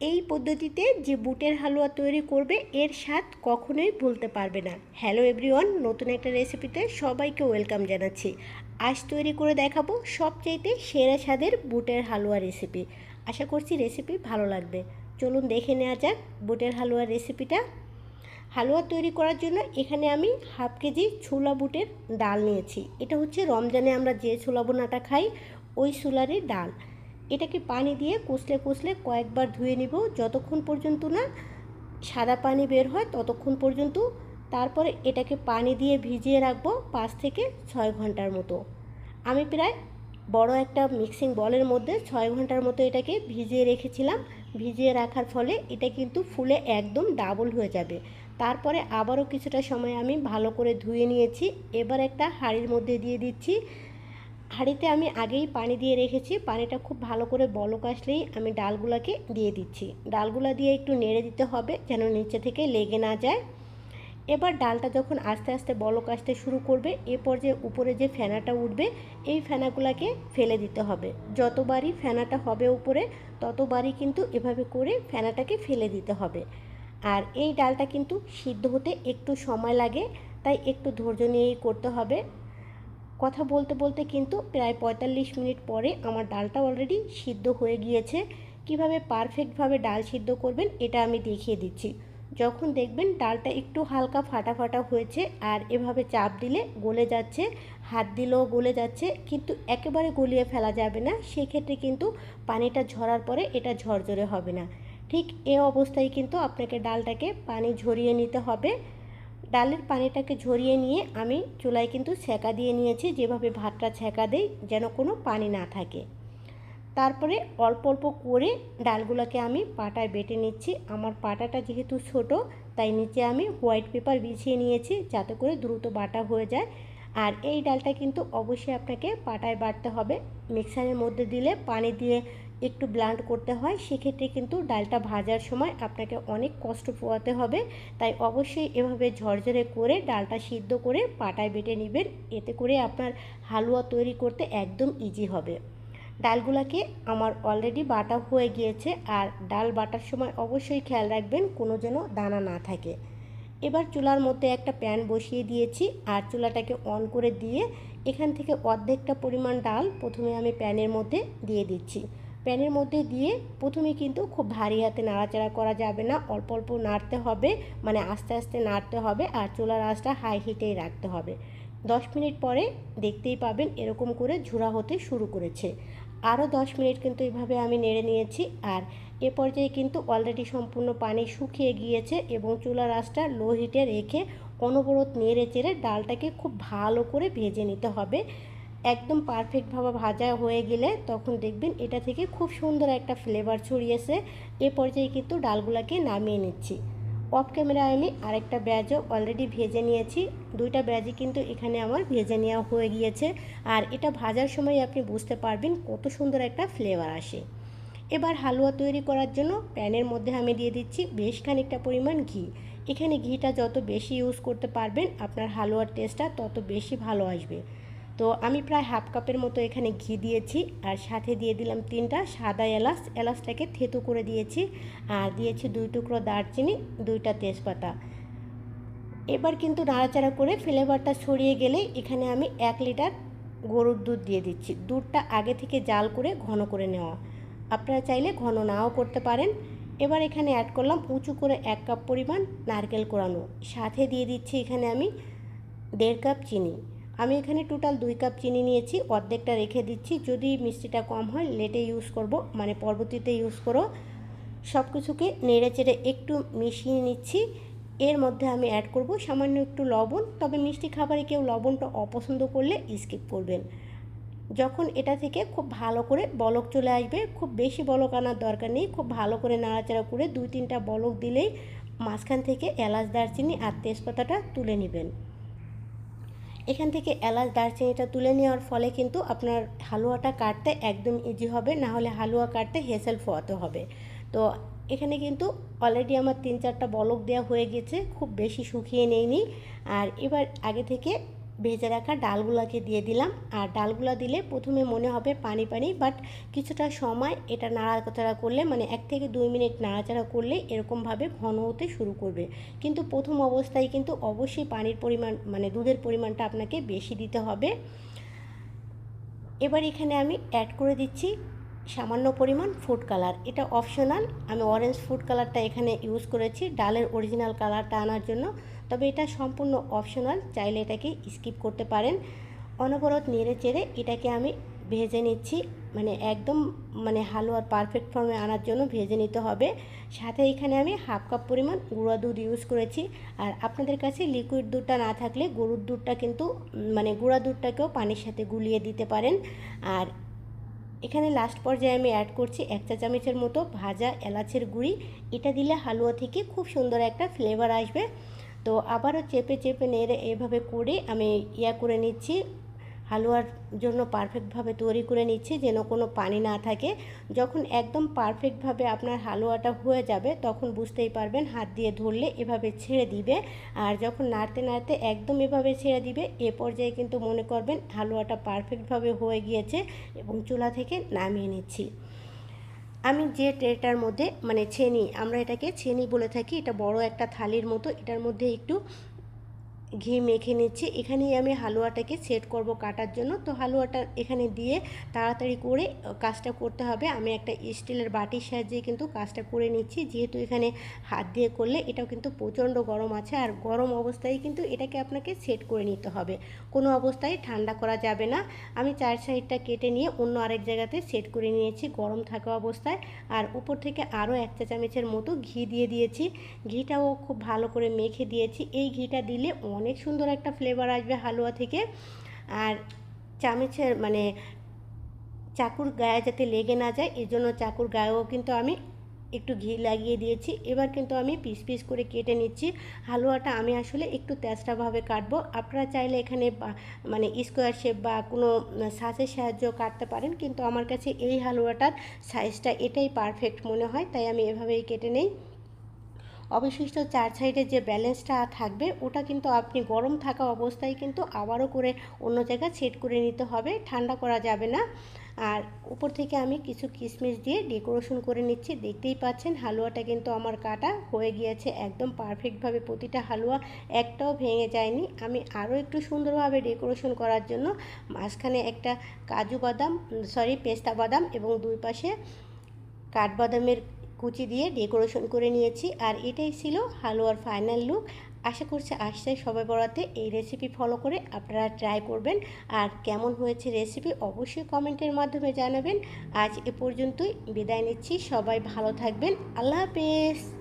এই পদ্ধতিতে যে বুটের হালুয়া তৈরি করবে, এর স্বাদ কখনোই ভুলতে পারবে না। হ্যালো এভরিওয়ান নতুন একটা রেসিপিতে সবাইকে ওয়েলকাম জানাচ্ছি। আজ তৈরি করে দেখাবো সবচাইতে সেরা স্বাদের বুটের হালুয়া রেসিপি আশা করছি রেসিপি ভালো লাগবে। চলুন দেখে নেওয়া যাক বুটের হালুয়ার রেসিপিটা হালুয়া তৈরি করার জন্য এখানে আমি হাফ কেজি ছোলা বুটের ডাল নিয়েছি। এটা হচ্ছে রমজানে আমরা যে ছোলা বোনাটা খাই, ওই ছোলারই ডাল। এটাকে পানি দিয়ে কুচলে কুচলে কয়েকবার ধুয়ে নিব, যতক্ষণ পর্যন্ত না সাদা পানি বের হয় ততক্ষণ পর্যন্ত। তারপরে এটাকে পানি দিয়ে ভিজিয়ে রাখব পাঁচ থেকে ছয় ঘণ্টার মতো। আমি প্রায় বড় একটা মিক্সিং বলের মধ্যে ছয় ঘণ্টার মতো এটাকে ভিজিয়ে রেখেছিলাম। ভিজিয়ে রাখার ফলে এটা কিন্তু ফুলে একদম ডাবল হয়ে যাবে। তারপরে আবারও কিছুটা সময় আমি ভালো করে ধুয়ে নিয়েছি। এবার একটা হাঁড়ির মধ্যে দিয়ে দিচ্ছি। হাঁড়িতে আমি আগেই পানি দিয়ে রেখেছি, পানিটা খুব ভালো করে বলক আসলেই আমি ডালগুলোকে দিয়ে দিচ্ছি। ডালগুলো দিয়ে একটু নেড়ে দিতে হবে যেন নিচে থেকে লেগে না যায়। এবার ডালটা যখন আস্তে আস্তে বলক আসতে শুরু করবে, এ পর্যায়ে উপরে যে ফেনাটা উঠবে, এই ফেনাগুলোকে ফেলে দিতে হবে। যতবারই ফেনাটা হবে উপরে, ততবারই কিন্তু এভাবে করে ফেনাটাকে ফেলে দিতে হবে। আর এই ডালটা কিন্তু সিদ্ধ হতে একটু সময় লাগে, তাই একটু ধৈর্য নিয়েই করতে হবে। কথা বলতে বলতে কিন্তু প্রায় পঁয়তাল্লিশ মিনিট পরে আমার ডালটা অলরেডি সিদ্ধ হয়ে গিয়েছে। কীভাবে পারফেক্টভাবে ডাল সিদ্ধ করবেন এটা আমি দেখিয়ে দিচ্ছি। যখন দেখবেন ডালটা একটু হালকা ফাটা ফাটা হয়েছে আর এভাবে চাপ দিলে গলে যাচ্ছে, হাত দিলেও গলে যাচ্ছে, কিন্তু একেবারে গলিয়ে ফেলা যাবে না। সেক্ষেত্রে কিন্তু পানিটা ঝরার পরে এটা ঝরঝরে হবে না। ঠিক এ অবস্থায় কিন্তু আপনাকে ডালটাকে পানি ঝরিয়ে নিতে হবে। ডালের পানিটাকে ঝরিয়ে নিয়ে আমি চুলায় কিন্তু ছেঁকা দিয়ে নিয়েছি, যেভাবে ভাতটা ছেঁকা দেই যেন কোনো পানি না থাকে। তারপরে অল্প অল্প করে ডালগুলোকে আমি পাটায় বেটে নিচ্ছি। আমার পাটাটা যেহেতু ছোট, তাই নিচে আমি হোয়াইট পেপার বিছিয়ে নিয়েছি যাতে করে দ্রুত বাটা হয়ে যায়। আর এই ডালটা কিন্তু অবশ্যই আপনাকে পাটায় বাটতে হবে। মিক্সারের মধ্যে দিলে পানি দিয়ে একটু ব্লান্ড করতে হয়, সেক্ষেত্রে কিন্তু ডালটা ভাজার সময় আপনাকে অনেক কষ্ট পোয়াতে হবে। তাই অবশ্যই এভাবে ঝরঝরে করে ডালটা সিদ্ধ করে পাটায় বেটে নেবেন। এতে করে আপনার হালুয়া তৈরি করতে একদম ইজি হবে। ডালগুলাকে আমার অলরেডি বাটা হয়ে গিয়েছে আর ডাল বাটার সময় অবশ্যই খেয়াল রাখবেন কোনো যেন দানা না থাকে। এবার চুলার মধ্যে একটা প্যান বসিয়ে দিয়েছি আর চুলাটাকে অন করে দিয়ে এখান থেকে অর্ধেকটা পরিমাণ ডাল প্রথমে আমি প্যানের মধ্যে দিয়ে দিচ্ছি। প্যানের মধ্যে দিয়ে প্রথমে কিন্তু খুব ভারী হাতে নাড়াচাড়া করা যাবে না, অল্প অল্প নাড়তে হবে মানে আস্তে আস্তে নাড়তে হবে আর চুলার আঁচটা হাই হিটেই রাখতে হবে। দশ মিনিট পরে দেখতেই পাবেন এরকম করে ঝুড়া হতে শুরু করেছে। আরও দশ মিনিট কিন্তু এভাবে আমি নেড়ে নিয়েছি আর এ পর্যায়ে কিন্তু অলরেডি সম্পূর্ণ পানি শুকিয়ে গিয়েছে এবং চুলার আঁচটা লো হিটে রেখে অনবরত নেড়ে চেড়ে ডালটাকে খুব ভালো করে ভেজে নিতে হবে। একদম পারফেক্টভাবে ভাজা হয়ে গেলে তখন দেখবেন এটা থেকে খুব সুন্দর একটা ফ্লেভার ছড়িয়েছে। এ পর্যায়ে কিন্তু ডালগুলাকে নামিয়ে নিচ্ছি। অফ ক্যামেরায় আমি আরেকটা ব্যাজও অলরেডি ভেজে নিয়েছি। দুইটা ব্যাজই কিন্তু এখানে আমার ভেজে নেওয়া হয়ে গিয়েছে। আর এটা ভাজার সময় আপনি বুঝতে পারবেন কত সুন্দর একটা ফ্লেভার আসে। এবার হালুয়া তৈরি করার জন্য প্যানের মধ্যে আমি দিয়ে দিচ্ছি বেশ খানিকটা পরিমাণ ঘি। এখানে ঘিটা যত বেশি ইউজ করতে পারবেন আপনার হালুয়ার টেস্টটা তত বেশি ভালো আসবে। তো আমি প্রায় হাফ কাপের মতো এখানে ঘি দিয়েছি আর সাথে দিয়ে দিলাম তিনটা সাদা এলাচ। এলাচটাকে থেতু করে দিয়েছি আর দিয়েছি দুই টুকরো দারচিনি, দুইটা তেজপাতা। এবার কিন্তু নাড়াচাড়া করে ফ্লেভারটা ছড়িয়ে গেলে এখানে আমি এক লিটার গরুর দুধ দিয়ে দিচ্ছি। দুধটা আগে থেকে জাল করে ঘন করে নেওয়া। আপনারা চাইলে ঘন নাও করতে পারেন। এবার এখানে অ্যাড করলাম উঁচু করে এক কাপ পরিমাণ নারকেল কোরানো। সাথে দিয়ে দিচ্ছি এখানে আমি দেড় কাপ চিনি। আমি এখানে টোটাল দুই কাপ চিনি নিয়েছি, অর্ধেকটা রেখে দিচ্ছি। যদি মিষ্টিটা কম হয় লেটে ইউজ করব মানে পরবর্তীতে ইউজ করো। সব কিছুকে নেড়ে চেড়ে একটু মিশিয়ে নিচ্ছি। এর মধ্যে আমি অ্যাড করব সামান্য একটু লবণ, তবে মিষ্টি খাবারে কেউ লবণটা অপছন্দ করলে স্কিপ করবেন। যখন এটা থেকে খুব ভালো করে বলক চলে আসবে, খুব বেশি বলক আনার দরকার নেই, খুব ভালো করে নাড়াচাড়া করে দুই তিনটা বলক দিলেই মাঝখান থেকে এলাচ, দারচিনি আর তেজপাতাটা তুলে নেবেন। এখান থেকে এলাচ, দারচিনিটা তুলে নেওয়ার ফলে কিন্তু আপনার হালুয়াটা কাটতে একদম ইজি হবে, না হলে হালুয়া কাটতে হেসেল ফোয়াতে হবে। তো এখানে কিন্তু অলরেডি আমার তিন চারটা বলক দেওয়া হয়ে গেছে, খুব বেশি শুকিয়ে নেইনি আর এবার আগে থেকে ভেজে রাখা ডালগুলাকে দিয়ে দিলাম। আর ডালগুলা দিলে প্রথমে মনে হবে পানি পানি বাট কিছুটা সময় এটা নাড়াচাড়া করলে মানে এক থেকে দুই মিনিট নাড়াচাড়া করলে এরকমভাবে ঘন হতে শুরু করবে। কিন্তু প্রথম অবস্থায় কিন্তু অবশ্যই পানির পরিমাণ মানে দুধের পরিমাণটা আপনাকে বেশি দিতে হবে। এবার এখানে আমি অ্যাড করে দিচ্ছি সামান্য পরিমাণ ফুড কালার এটা অপশনাল আমি অরেঞ্জ ফুড কালারটা এখানে ইউজ করেছি। ডালের অরিজিনাল কালারটা আনার জন্য। তবে এটা সম্পূর্ণ অপশনাল চাইলে এটাকে স্কিপ করতে পারেন। অনবরত নেড়ে চেড়ে এটাকে আমি ভেজে নিচ্ছি। মানে একদম মানে হালুয়ার পারফেক্ট ফর্মে আনার জন্য ভেজে নিতে হবে। সাথে এখানে আমি হাফ কাপ পরিমাণ গুঁড়া দুধ ইউজ করেছি। আর আপনাদের কাছে লিকুইড দুধটা না থাকলে গরুর দুধটা কিন্তু মানে গুঁড়া দুধটাকেও পানির সাথে গুলিয়ে দিতে পারেন। আর এখানে লাস্ট পর্যায়ে আমি অ্যাড করছি এক চা চামচের মতো ভাজা এলাচের গুঁড়ি। এটা দিলে হালুয়া থেকে খুব সুন্দর একটা ফ্লেভার আসবে। তো আবারও চেপে চেপে নেড়ে এভাবে করে আমি ইয়া করে নিচ্ছি। হালুয়ার জন্য পারফেক্টভাবে তৈরি করে নিচ্ছি, যেন কোনো পানি না থাকে। যখন একদম পারফেক্টভাবে আপনার হালুয়াটা হয়ে যাবে, তখন বুঝতেই পারবেন হাত দিয়ে ধরলে এভাবে ছেড়ে দিবে। আর যখন নাড়তে নাড়তে একদম এভাবে ছেড়ে দিবে, এ পর্যায়ে কিন্তু মনে করবেন হালুয়াটা পারফেক্টভাবে হয়ে গিয়েছে এবং চুলা থেকে নামিয়ে নিচ্ছি। আমি যে ট্রেটার মধ্যে মানে ছেনি, আমরা এটাকে ছেনি বলে থাকি, এটা বড় একটা থালির মতো, এটার মধ্যে একটু ঘি মেখে নিচ্ছি। এখানেই আমি হালুয়াটাকে সেট করব কাটার জন্য। তো হালুয়াটা এখানে দিয়ে তাড়াতাড়ি করে কাজটা করতে হবে। আমি একটা স্টিলের বাটির সাহায্যে কিন্তু কাজটা করে নিচ্ছি। যেহেতু এখানে হাত দিয়ে করলে এটাও কিন্তু প্রচণ্ড গরম আছে। আর গরম অবস্থায় কিন্তু এটাকে আপনাকে সেট করে নিতে হবে। কোনো অবস্থায় ঠান্ডা করা যাবে না। আমি চার সাইডটা কেটে নিয়ে অন্য আরেক জায়গাতে সেট করে নিয়েছি গরম থাকা অবস্থায়। আর উপর থেকে আরও এক চা চামচের মতো ঘি দিয়ে দিয়েছি। ঘিটাও খুব ভালো করে মেখে দিয়েছি। এই ঘিটা দিলে অনেক সুন্দর একটা ফ্লেভার আসবে হালুয়া থেকে। আর চামচের মানে চাকুর গায়ে যাতে লেগে না যায় এই জন্য চাকুর গায়েও কিন্তু আমি একটু ঘি লাগিয়ে দিয়েছি। এবার কিন্তু আমি পিস পিস করে কেটে নিচ্ছি। হালুয়াটা আমি আসলে একটু তেজটাভাবে কাটবো। আপনারা চাইলে এখানে মানে স্কোয়ার শেপ বা কোনো সাজের সাহায্য কাটতে পারেন, কিন্তু আমার কাছে এই হালুয়াটার সাইজটা এটাই পারফেক্ট মনে হয়, তাই আমি এভাবেই কেটে নেই। অবশিষ্ট চার সাইডের যে ব্যালেন্সটা থাকবে, ওটা কিন্তু আপনি গরম থাকা অবস্থায় কিন্তু আবারও করে অন্য জায়গায় সেট করে নিতে হবে, ঠান্ডা করা যাবে না। আর উপর থেকে আমি কিছু কিশমিশ দিয়ে ডেকোরেশন করে নিচ্ছি, দেখতেই পাচ্ছেন হালুয়াটা কিন্তু আমার কাটা হয়ে গিয়েছে একদম পারফেক্টভাবে প্রতিটা হালুয়া একটাও ভেঙে যায়নি। আমি আরও একটু সুন্দরভাবে ডেকোরেশন করার জন্য মাঝখানে একটা কাজু বাদাম সরি পেস্তা বাদাম এবং দুই পাশে কাঠবাদামের কুচি দিয়ে ডেকোরেশন করে নিয়েছি আর এটাই ছিল হালুয়ার ফাইনাল লুক। আশা করছি আসছে সবাই বরাতে এই রেসিপি ফলো করে আপনারা ট্রাই করবেন। আর কেমন হয়েছে রেসিপি অবশ্যই কমেন্টের মাধ্যমে জানাবেন। আজ এ পর্যন্তই, বিদায় নিচ্ছি, সবাই ভালো থাকবেন, আল্লাহ হাফেজ।